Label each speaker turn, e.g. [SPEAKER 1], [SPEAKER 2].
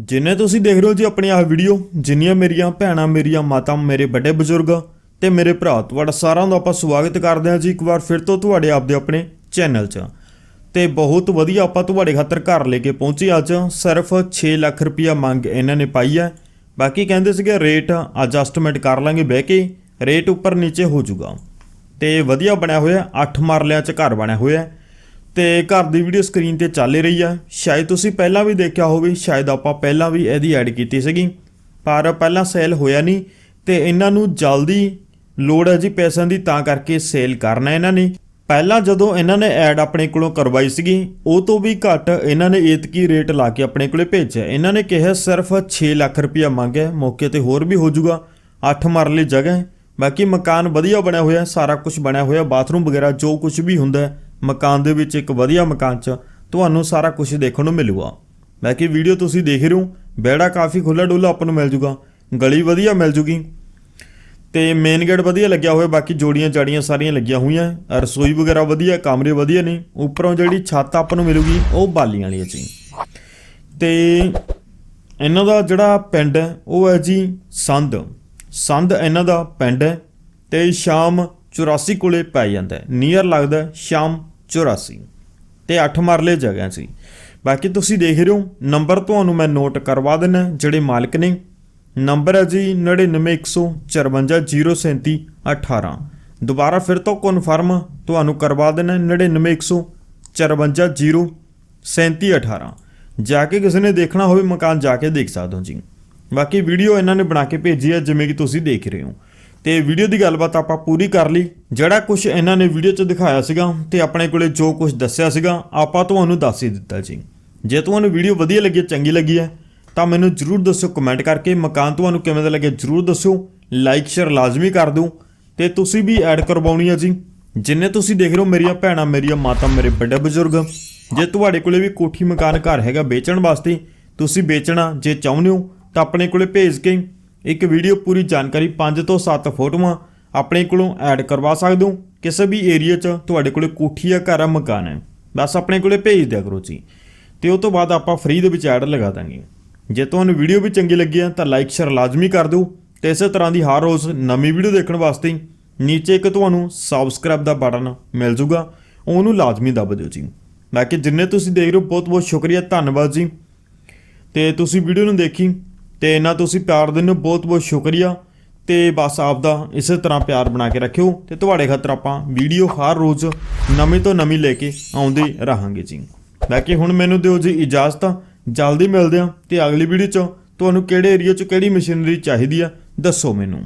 [SPEAKER 1] ਜਿੰਨੇ ਤੁਸੀਂ ਦੇਖ ਰਹੇ ਹੋ ਜੀ ਆਪਣੀ ਆਹ ਵੀਡੀਓ ਜਿੰਨੀਆਂ ਮੇਰੀਆਂ ਭੈਣਾਂ, ਮੇਰੀਆਂ ਮਾਤਾ, ਮੇਰੇ ਵੱਡੇ ਬਜ਼ੁਰਗ ਤੇ ਮੇਰੇ ਭਰਾ, ਤੁਹਾਡਾ ਸਾਰਿਆਂ ਦਾ ਆਪਾਂ ਸਵਾਗਤ ਕਰਦੇ ਹਾਂ ਜੀ ਇੱਕ ਵਾਰ ਫਿਰ ਤੋਂ ਤੁਹਾਡੇ ਆਪਦੇ ਆਪਣੇ ਚੈਨਲ 'ਚ। ਤੇ ਬਹੁਤ ਵਧੀਆ ਆਪਾਂ ਤੁਹਾਡੇ ਖਾਤਰ ਘਰ ਲੈ ਕੇ ਪਹੁੰਚੇ ਅੱਜ। ਸਿਰਫ 6 ਲੱਖ ਰੁਪਇਆ ਮੰਗ ਇਹਨਾਂ ਨੇ ਪਾਈ ਹੈ। ਬਾਕੀ ਕਹਿੰਦੇ ਸੀਗੇ ਰੇਟ ਐਡਜਸਟਮੈਂਟ ਕਰ ਲਾਂਗੇ ਬਹਿ ਕੇ ਰੇਟ ਉੱਪਰ ਨੀਚੇ ਹੋ ਜਾਊਗਾ। ਤੇ ਵਧੀਆ ਬਣਿਆ ਹੋਇਆ 8 ਮਰਲਿਆਂ 'ਚ ਘਰ ਬਣਿਆ ਹੋਇਆ। ਤੇ ਘਰ ਦੀ ਵੀਡੀਓ ਸਕਰੀਨ ਤੇ ਚੱਲ ਹੀ ਰਹੀ ਆ। ਸ਼ਾਇਦ ਤੁਸੀਂ ਪਹਿਲਾਂ ਵੀ ਦੇਖਿਆ ਹੋਵੇ, ਸ਼ਾਇਦ ਆਪਾਂ ਪਹਿਲਾਂ ਵੀ ਇਹਦੀ ਐਡ ਕੀਤੀ ਸੀਗੀ। ਪਰ ਪਹਿਲਾਂ ਸੇਲ ਹੋਇਆ ਨਹੀਂ ਤੇ ਇਹਨਾਂ ਨੂੰ ਜਲਦੀ ਲੋੜ ਹੈ ਜੀ ਪੈਸਿਆਂ ਦੀ, ਤਾਂ ਕਰਕੇ ਸੇਲ ਕਰਨਾ ਇਹਨਾਂ ਨੇ। ਪਹਿਲਾਂ ਜਦੋਂ ਇਹਨਾਂ ਨੇ ਐਡ ਆਪਣੇ ਕੋਲੋਂ ਕਰਵਾਈ ਸੀਗੀ, ਉਹ ਤੋਂ ਵੀ ਘੱਟ ਇਹਨਾਂ ਨੇ ਏਤਕੀ ਰੇਟ ਲਾ ਕੇ ਆਪਣੇ ਕੋਲੇ ਭੇਜਿਆ। ਇਹਨਾਂ ਨੇ ਕਿਹਾ ਸਿਰਫ 6 ਲੱਖ ਰੁਪਇਆ ਮੰਗਿਆ। ਮੌਕੇ ਤੇ ਹੋਰ ਵੀ ਹੋ ਜਾਊਗਾ 8 ਮਰਲੇ ਜਗ੍ਹਾ ਬਾਕੀ ਮਕਾਨ ਵਧੀਆ ਬਣਿਆ ਹੋਇਆ, ਸਾਰਾ ਕੁਝ ਬਣਿਆ ਹੋਇਆ, ਬਾਥਰੂਮ ਵਗੈਰਾ ਜੋ ਕੁਝ ਵੀ ਹੁੰਦਾ ਮਕਾਨ ਦੇ ਵਿੱਚ ਇੱਕ ਵਧੀਆ ਮਕਾਨ 'ਚ ਤੁਹਾਨੂੰ ਸਾਰਾ ਕੁਝ ਦੇਖਣ ਨੂੰ ਮਿਲੂਗਾ। ਬਾਕੀ ਵੀਡੀਓ ਤੁਸੀਂ ਦੇਖ ਰਹੇ ਹੋ, ਬੈੜਾ ਕਾਫੀ ਖੁੱਲਾ ਡੁੱਲਾ ਆਪਾਂ ਨੂੰ ਮਿਲ ਜੂਗਾ, ਗਲੀ ਵਧੀਆ ਮਿਲ ਜੂਗੀ। ਤੇ ਮੇਨ ਗੇਟ ਵਧੀਆ ਲੱਗਿਆ ਹੋਇਆ, ਬਾਕੀ ਜੋੜੀਆਂ ਜਾੜੀਆਂ ਸਾਰੀਆਂ ਲੱਗੀਆਂ ਹੋਈਆਂ ਰਸੋਈ ਵਗੈਰਾ ਵਧੀਆ, ਕਮਰੇ ਵਧੀਆ ਨੇ, ਉੱਪਰੋਂ ਜਿਹੜੀ ਛੱਤ ਆਪਾਂ ਨੂੰ ਮਿਲੂਗੀ, ਉਹ ਬਾਲੀਆਂ ਵਾਲੀ ਹੈ ਜੀ। ਤੇ ਇਹਨਾਂ ਦਾ ਜਿਹੜਾ ਪਿੰਡ ਹੈ, ਉਹ ਹੈ ਜੀ ਸੰਧ ਸੰਧ ਇਹਨਾਂ ਦਾ ਪਿੰਡ ਹੈ ਤੇ ਸ਼ਾਮ 84 ਕੋਲੇ ਪੈ ਜਾਂਦਾ ਨੀਅਰ ਲੱਗਦਾ ਸ਼ਾਮ 84 ਤੇ 8 ਮਰਲੇ ਜਗ੍ਹਾ ਸੀ। ਬਾਕੀ ਤੁਸੀਂ ਦੇਖ ਰਹੇ ਹੋ ਨੰਬਰ ਤੁਹਾਨੂੰ ਮੈਂ ਨੋਟ ਕਰਵਾ ਦਿੰਨਾ ਜਿਹੜੇ ਮਾਲਕ ਨੇ। ਨੰਬਰ ਹੈ ਜੀ 9915403718 ਦੁਬਾਰਾ ਫਿਰ ਤੋਂ ਕਨਫਰਮ ਤੁਹਾਨੂੰ ਕਰਵਾ ਦੇਣਾ 9915403718 ਜਾ ਕੇ ਕਿਸੇ ਨੇ ਦੇਖਣਾ ਹੋਵੇ, ਮਕਾਨ ਜਾ ਕੇ ਦੇਖ ਸਕਦੇ ਹੋ ਜੀ। ਬਾਕੀ ਵੀਡੀਓ ਇਹਨਾਂ ਨੇ ਬਣਾ ਕੇ ਭੇਜੀ ਹੈ, ਜਿਵੇਂ ਕਿ ਤੁਸੀਂ ਦੇਖ ਰਹੇ ਹੋ। ਤੇ ਵੀਡੀਓ ਦੀ ਗੱਲਬਾਤ ਆਪਾਂ ਪੂਰੀ ਕਰ ਲਈ। ਜਿਹੜਾ ਕੁਝ ਇਹਨਾਂ ਨੇ ਵੀਡੀਓ 'ਚ ਦਿਖਾਇਆ ਸੀਗਾ ਤੇ ਆਪਣੇ ਕੋਲੇ ਜੋ ਕੁਝ ਦੱਸਿਆ ਸੀਗਾ, ਆਪਾਂ ਤੁਹਾਨੂੰ ਦੱਸ ਹੀ ਦਿੱਤਾ ਜੀ। ਜੇ ਤੁਹਾਨੂੰ ਵੀਡੀਓ ਵਧੀਆ ਲੱਗੀ, ਚੰਗੀ ਲੱਗੀ ਹੈ, ਤਾਂ ਮੈਨੂੰ ਜਰੂਰ ਦੱਸਿਓ ਕਮੈਂਟ ਕਰਕੇ। ਮਕਾਨ ਤੁਹਾਨੂੰ ਕਿਵੇਂ ਦਾ ਲੱਗਿਆ ਜਰੂਰ ਦੱਸਿਓ ਲਾਈਕ ਸ਼ੇਅਰ ਲਾਜ਼ਮੀ ਕਰ ਦਿਓ। ਤੇ ਤੁਸੀਂ ਵੀ ਐਡ ਕਰਵਾਉਣੀ ਹੈ ਜੀ। ਜਿੰਨੇ ਤੁਸੀਂ ਦੇਖ ਰਹੇ ਹੋ ਮੇਰੀਆਂ ਭੈਣਾਂ, ਮੇਰੀਆਂ ਮਾਤਾ, ਮੇਰੇ ਵੱਡੇ ਬਜ਼ੁਰਗ। ਜੇ ਤੁਹਾਡੇ ਕੋਲੇ ਵੀ ਕੋਠੀ ਮਕਾਨ ਘਰ ਹੈਗਾ ਵੇਚਣ ਵਾਸਤੇ, ਤੁਸੀਂ ਵੇਚਣਾ। ਜੇ ਚਾਹੁੰਦੇ ਹੋ ਤਾਂ ਆਪਣੇ ਕੋਲੇ ਭੇਜ ਕੇ ਇੱਕ ਵੀਡੀਓ ਪੂਰੀ ਜਾਣਕਾਰੀ 5 ਤੋਂ 7 ਫੋਟੋਆਂ ਆਪਣੇ ਕੋਲੋਂ ਐਡ ਕਰਵਾ ਸਕਦੇ ਹੋ। ਕਿਸੇ ਵੀ ਏਰੀਆ 'ਚ ਤੁਹਾਡੇ ਕੋਲੇ ਕੋਠੀ ਆ ਘਰ ਆ, ਮਕਾਨ ਹੈ ਬਸ ਆਪਣੇ ਕੋਲੇ ਭੇਜ ਦਿਆ ਕਰੋ ਜੀ। ਤੇ ਉਹ ਤੋਂ ਬਾਅਦ ਆਪਾਂ ਫ੍ਰੀ ਦੇ ਵਿੱਚ ਐਡ ਲਗਾ ਦਾਂਗੇ। ਜੇ ਤੁਹਾਨੂੰ ਵੀਡੀਓ ਵੀ ਚੰਗੀ ਲੱਗੀ ਹੈ ਤਾਂ ਲਾਈਕ ਸ਼ੇਅਰ ਲਾਜ਼ਮੀ ਕਰ ਦਿਓ। ਤੇ ਇਸੇ ਤਰ੍ਹਾਂ ਦੀ ਹਰ ਰੋਜ਼ ਨਵੀਂ ਵੀਡੀਓ ਦੇਖਣ ਵਾਸਤੇ ਨੀਚੇ ਇੱਕ ਤੁਹਾਨੂੰ ਸਬਸਕ੍ਰਾਈਬ ਦਾ ਬਟਨ ਮਿਲ ਜੂਗਾ। ਉਹਨੂੰ ਲਾਜ਼ਮੀ ਦਬ ਦਿਓ ਜੀ। ਬਾਕੀ ਜਿੰਨੇ ਤੁਸੀਂ ਦੇਖ ਰਹੇ ਹੋ ਬਹੁਤ ਬਹੁਤ ਸ਼ੁਕਰੀਆ, ਧੰਨਵਾਦ ਜੀ। ਤੇ ਤੁਸੀਂ ਵੀਡੀਓ ਨੂੰ ਦੇਖੀ ਤੇ ਇਹਨਾਂ ਤੁਸੀਂ ਪਿਆਰ ਦਿੰਦੇ ਹੋ, ਬਹੁਤ ਬਹੁਤ ਸ਼ੁਕਰੀਆ। ਤੇ ਬਸ ਆਪ ਦਾ ਇਸੇ ਤਰ੍ਹਾਂ ਪਿਆਰ ਬਣਾ ਕੇ ਰੱਖਿਓ। ਤੇ ਤੁਹਾਡੇ ਖਾਤਰ ਆਪਾਂ ਵੀਡੀਓ ਹਰ ਰੋਜ਼ ਨਵੀਂ ਤੋਂ ਨਵੀਂ ਲੈ ਕੇ ਆਉਂਦੇ ਰਹਾਂਗੇ ਜੀ। ਬਾਕੀ ਹੁਣ ਮੈਨੂੰ ਦਿਓ ਜੀ ਇਜਾਜ਼ਤ। ਜਲਦੀ ਮਿਲਦੇ ਹਾਂ ਤੇ ਅਗਲੀ ਵੀਡੀਓ 'ਚ ਤੁਹਾਨੂੰ ਕਿਹੜੇ ਏਰੀਆ 'ਚ ਕਿਹੜੀ ਮਸ਼ੀਨਰੀ ਚਾਹੀਦੀ ਆ, ਦੱਸੋ ਮੈਨੂੰ।